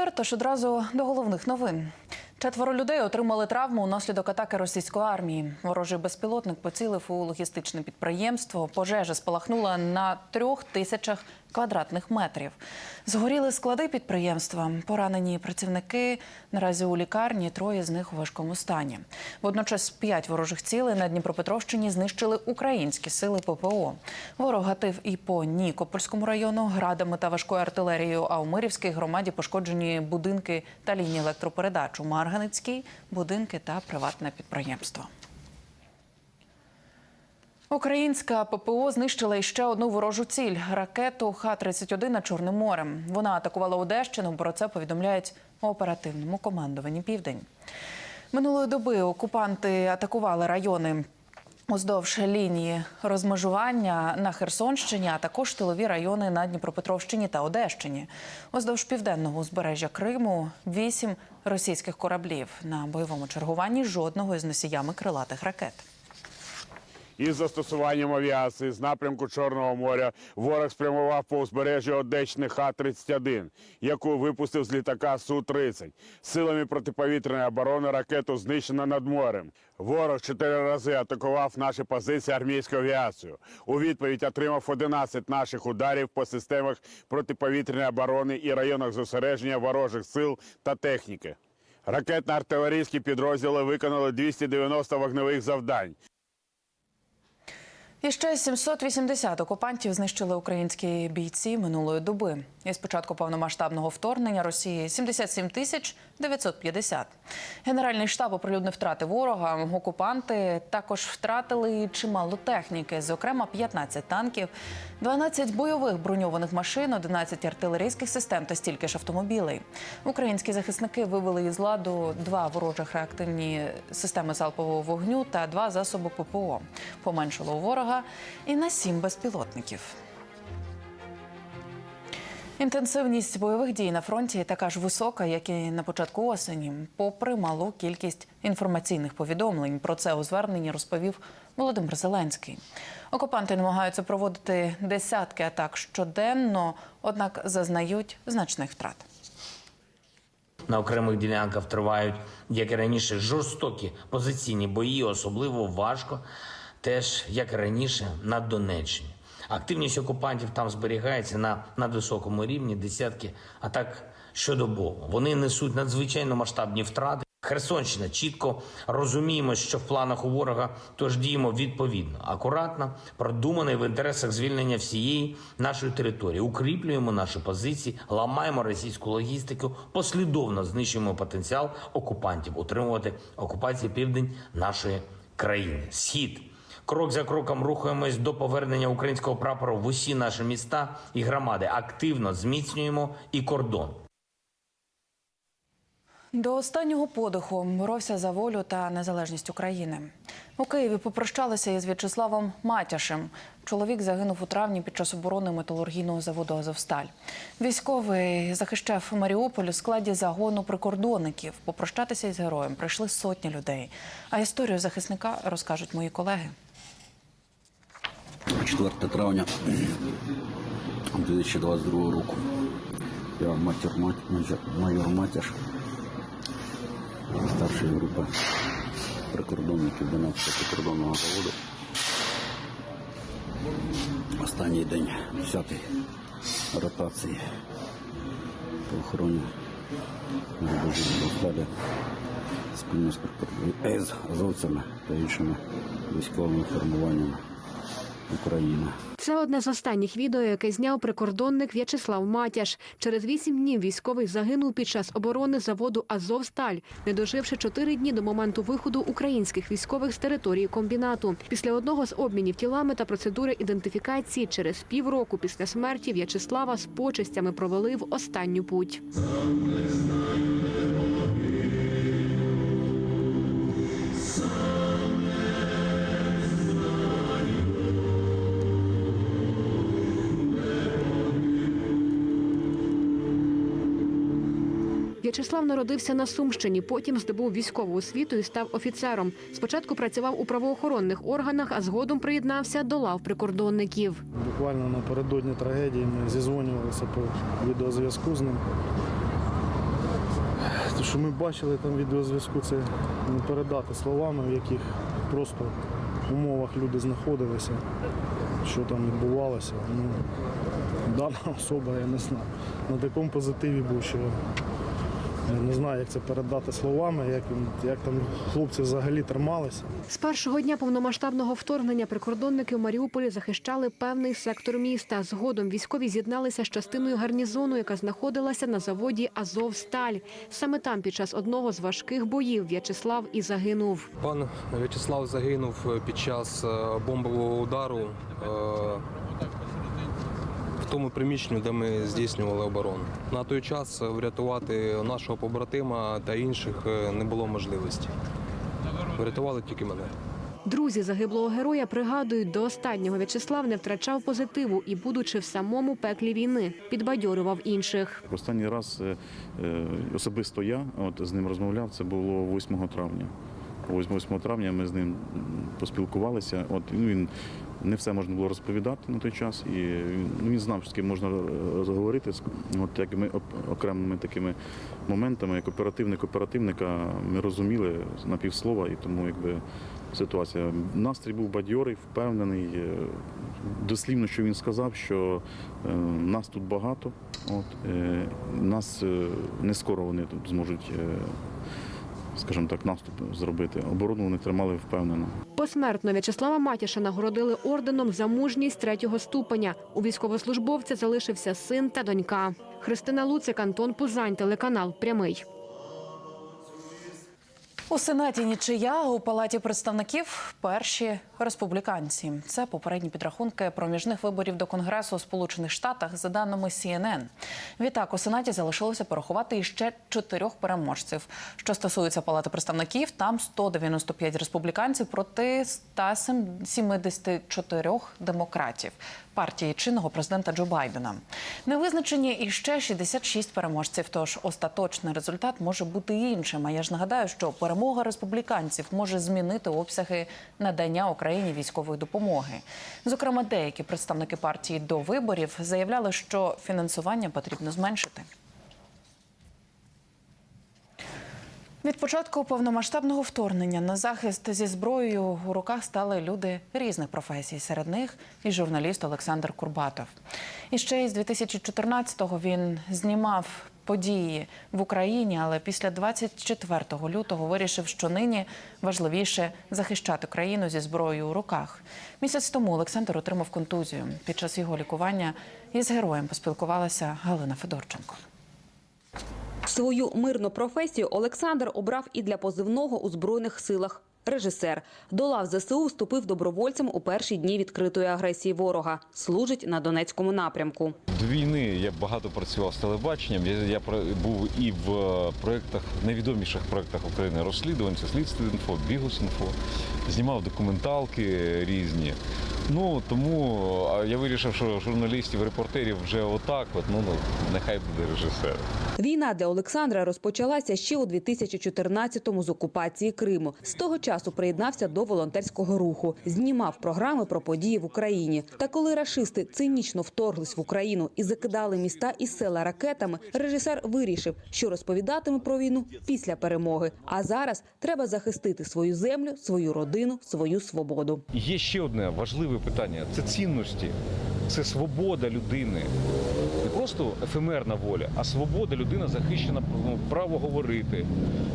етер, тож одразу до головних новин. Четверо людей отримали травму унаслідок атаки російської армії. Ворожий безпілотник поцілив у логістичне підприємство. Пожежа спалахнула на трьох тисячах квадратних метрів. Згоріли склади підприємства. Поранені працівники наразі у лікарні. Троє з них у важкому стані. Водночас п'ять ворожих цілей на Дніпропетровщині знищили українські сили ППО. Ворог гатив і по Нікопольському району градами та важкою артилерією. А у Мирівській громаді пошкоджені будинки та лінії електропередач. У Марганецькій будинки та приватне підприємство. Українська ППО знищила іще одну ворожу ціль ракету Х-31 над Чорним морем. Вона атакувала Одещину. Про це повідомляють у оперативному командуванні Південь. Минулої доби окупанти атакували райони. Уздовж лінії розмежування на Херсонщині, а також тилові райони на Дніпропетровщині та Одещині. Уздовж південного узбережжя Криму вісім російських кораблів на бойовому чергуванні жодного із носіями крилатих ракет. Із застосуванням авіації з напрямку Чорного моря ворог спрямував по узбережжю Одещини Х-31, яку випустив з літака Су-30. Силами протиповітряної оборони ракету знищено над морем. Ворог чотири рази атакував наші позиції армійською авіацією. У відповідь отримав 11 наших ударів по системах протиповітряної оборони і районах зосередження ворожих сил та техніки. Ракетно-артилерійські підрозділи виконали 290 вогневих завдань. І ще 780 окупантів знищили українські бійці минулої доби. І з початку повномасштабного вторгнення Росії 77 тисяч 950. Генеральний штаб оприлюднив втрати ворога. Окупанти також втратили чимало техніки, зокрема 15 танків, 12 бойових броньованих машин, 11 артилерійських систем та стільки ж автомобілей. Українські захисники вивели із ладу два ворожих реактивні системи залпового вогню та два засоби ППО. Поменшило у ворога і на сім безпілотників. Інтенсивність бойових дій на фронті така ж висока, як і на початку осені, попри малу кількість інформаційних повідомлень. Про це у зверненні розповів Володимир Зеленський. Окупанти намагаються проводити десятки атак щоденно, однак зазнають значних втрат. На окремих ділянках тривають, як і раніше, жорстокі позиційні бої, особливо важко, теж як і раніше, на Донеччині. Активність окупантів там зберігається на надвисокому рівні, десятки атак щодобово. Вони несуть надзвичайно масштабні втрати. Херсонщина чітко розуміємо, що в планах у ворога, тож діємо відповідно, акуратно, продумано і в інтересах звільнення всієї нашої території. Укріплюємо наші позиції, ламаємо російську логістику, послідовно знищуємо потенціал окупантів, утримувати окупації південь нашої країни. Схід. Крок за кроком рухаємось до повернення українського прапору в усі наші міста і громади. Активно зміцнюємо і кордон. До останнього подиху боровся за волю та незалежність України. У Києві попрощалися із В'ячеславом Матяшем. Чоловік загинув у травні під час оборони металургійного заводу Азовсталь. Військовий захищав Маріуполь у складі загону прикордонників. Попрощатися із героєм прийшли сотні людей. А історію захисника розкажуть мої колеги. 4 травня 2022 року. Я матір, матір, майор Матяш, старшої групи прикордонників 12 прикордонного заводу. Останній день 10-ї ротації по охороні Сталі спільно з азовцями та іншими військовими формуваннями України. Це одне з останніх відео, яке зняв прикордонник В'ячеслав Матяш. Через вісім днів військовий загинув під час оборони заводу Азовсталь, не доживши чотири дні до моменту виходу українських військових з території комбінату. Після одного з обмінів тілами та процедури ідентифікації через півроку після смерті В'ячеслава з почестями провели в останню путь. В'ячеслав народився на Сумщині, потім здобув військову освіту і став офіцером. Спочатку працював у правоохоронних органах, а згодом приєднався до лав прикордонників. Буквально напередодні трагедії ми зізвонювалися по відеозв'язку з ним. Те, що ми бачили там відеозв'язку, це не передати словами, в яких просто умовах люди знаходилися, що там відбувалося. Ну, дана особа, я не знаю. На такому позитиві був, що не знаю, як це передати словами, як, він- як там хлопці взагалі трималися. З першого дня повномасштабного вторгнення прикордонники в Маріуполі захищали певний сектор міста. Згодом військові з'єдналися з частиною гарнізону, яка знаходилася на заводі Азовсталь. Саме там під час одного з важких боїв В'ячеслав і загинув. Пан В'ячеслав загинув під час е, бомбового удару е, в тому приміщенні, де ми здійснювали оборону. На той час врятувати нашого побратима та інших е, не було можливості. Врятували тільки мене. Друзі загиблого героя пригадують, до останнього В'ячеслав не втрачав позитиву і, будучи в самому пеклі війни, підбадьорював інших. Останній раз е, е, особисто я от, з ним розмовляв, це було 8 травня. 8 травня ми з ним поспілкувалися. От, ну, він не все можна було розповідати на той час, і він, ну, знав, з ким можна е, розговорити. От такими оп- окремими такими моментами, як оперативник оперативника, ми розуміли на півслова, і тому якби ситуація. Настрій був бадьорий, впевнений. е, Дослівно, що він сказав, що е, нас тут багато, от, нас не скоро вони тут зможуть, скажімо так, наступ зробити. Оборону вони тримали впевнено. Посмертно В'ячеслава Матіша нагородили орденом за мужність третього ступеня. У військовослужбовця залишився син та донька. Христина Луцик, Антон Пузань, телеканал Прямий. У Сенаті нічия у палаті представників перші республіканці. Це попередні підрахунки проміжних виборів до Конгресу у Сполучених Штатах за даними CNN. Відтак у Сенаті залишилося порахувати іще чотирьох переможців. Що стосується палати представників, там 195 республіканців проти 174 демократів партії чинного президента Джо Байдена. Не визначені іще 66 переможців. Тож остаточний результат може бути іншим. А я ж нагадаю, що перемога республіканців може змінити обсяги надання Україні військової допомоги. Зокрема, деякі представники партії до виборів заявляли, що фінансування потрібно зменшити. Від початку повномасштабного вторгнення на захист зі зброєю у руках стали люди різних професій. Серед них і журналіст Олександр Курбатов. І ще із 2014-го він знімав події в Україні, але після 24 лютого вирішив, що нині важливіше захищати країну зі зброєю у руках. Місяць тому Олександр отримав контузію. Під час його лікування із героєм поспілкувалася Галина Федорченко. Свою мирну професію Олександр обрав і для позивного у збройних силах. Режисер до лав ЗСУ вступив добровольцем у перші дні відкритої агресії ворога. Служить на Донецькому напрямку. До війни я багато працював з телебаченням. Я, я був і в е, проєктах, найвідоміших проєктах України розслідувань, це слідство інфо, бігус інфо, знімав документалки різні. Ну тому я вирішив, що журналістів, репортерів вже отак, от ну, ну нехай буде режисер. Війна для Олександра розпочалася ще у 2014-му з окупації Криму. З того часу приєднався до волонтерського руху, знімав програми про події в Україні. Та коли рашисти цинічно вторглись в Україну і закидали міста і села ракетами, режисер вирішив, що розповідатиме про війну після перемоги. А зараз треба захистити свою землю, свою родину, свою свободу. Є ще одне важливе питання: це цінності, це свобода людини. Не просто ефемерна воля, а свобода людина захищена ну, право говорити,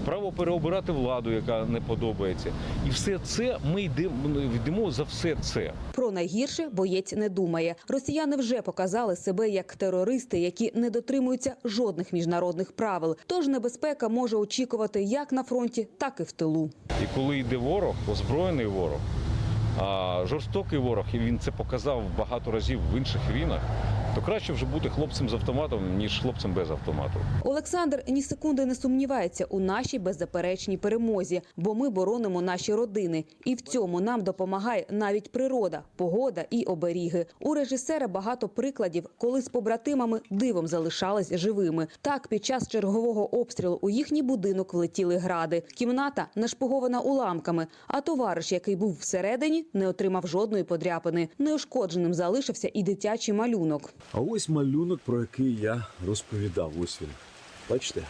право переобирати владу, яка не подобається. І все це ми йдемо йдемо за все це. Про найгірше боєць не думає. Росіяни вже показали себе як терористи, які не дотримуються жодних міжнародних правил. Тож небезпека може очікувати як на фронті, так і в тилу. І коли йде ворог, озброєний ворог, жорстокий ворог, і він це показав багато разів в інших війнах, то краще вже бути хлопцем з автоматом, ніж хлопцем без автомату. Олександр ні секунди не сумнівається у нашій беззаперечній перемозі, бо ми боронимо наші родини, і в цьому нам допомагає навіть природа, погода і оберіги. У режисера багато прикладів, коли з побратимами дивом залишались живими. Так, під час чергового обстрілу у їхній будинок влетіли гради. Кімната нашпигована уламками. А товариш, який був всередині, не отримав жодної подряпини. Неушкодженим залишився і дитячий малюнок. А ось малюнок, про який я розповідав. Ось він. Бачите?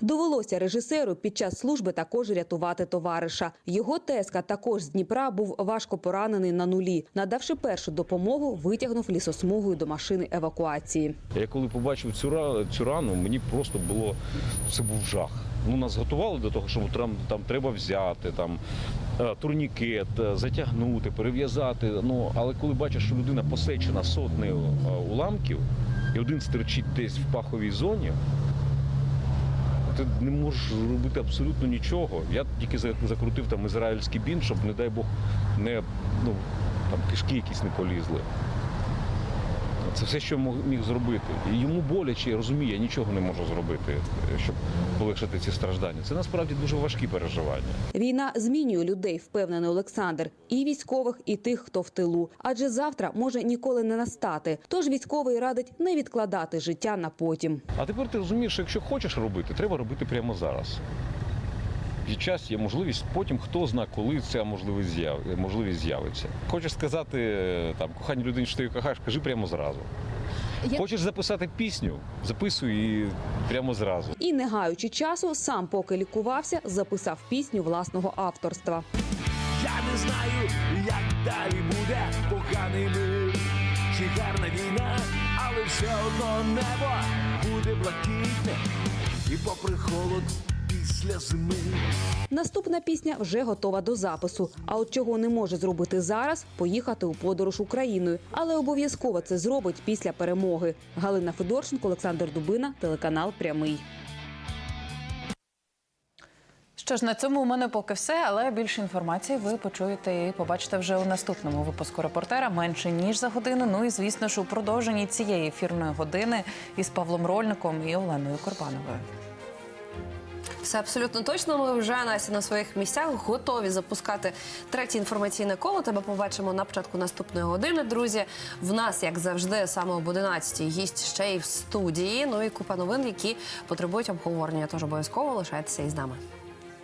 Довелося режисеру під час служби також рятувати товариша. Його тезка також з Дніпра був важко поранений на нулі. Надавши першу допомогу, витягнув лісосмугою до машини евакуації. Я коли побачив цю рану, мені просто було це був жах. Ну, нас готували до того, що там, там треба взяти там, е, турнікет, е, затягнути, перев'язати. Ну, але коли бачиш, що людина посечена сотнею е, уламків, і один стерчить десь в паховій зоні, ти не можеш робити абсолютно нічого. Я тільки закрутив там ізраїльський бін, щоб, не дай Бог, не, ну, там, кишки якісь не полізли. Це все, що міг зробити. І йому боляче, я розумію, я нічого не можу зробити, щоб полегшити ці страждання. Це насправді дуже важкі переживання. Війна змінює людей, впевнений Олександр, і військових, і тих, хто в тилу. Адже завтра може ніколи не настати. Тож військовий радить не відкладати життя на потім. А тепер ти розумієш, що якщо хочеш робити, треба робити прямо зараз. Є час, є можливість, потім хто зна, коли ця можливість з'яв- можливість з'явиться. Хочеш сказати е, там коханій людині, що ти її кохаєш, кажи прямо зразу. Хочеш записати пісню, записуй її прямо зразу. І не гаючи часу, сам поки лікувався, записав пісню власного авторства. Я не знаю, як далі буде поганий мир чи гарна війна, але все одно небо буде блакитне і попри холод після зими. Наступна пісня вже готова до запису. А от чого не може зробити зараз поїхати у подорож Україною, але обов'язково це зробить після перемоги. Галина Федорченко, Олександр Дубина, телеканал Прямий. Що ж, на цьому у мене поки все, але більше інформації ви почуєте і побачите вже у наступному випуску репортера менше ніж за годину. Ну і звісно ж у продовженні цієї ефірної години із Павлом Рольником і Оленою Корбановою. Все абсолютно точно. Ми вже Настя на своїх місцях готові запускати третє інформаційне коло. Тебе побачимо на початку наступної години. Друзі, в нас, як завжди, саме об 11 гість ще й в студії. Ну і купа новин, які потребують обговорення. Тож обов'язково лишайтеся із нами.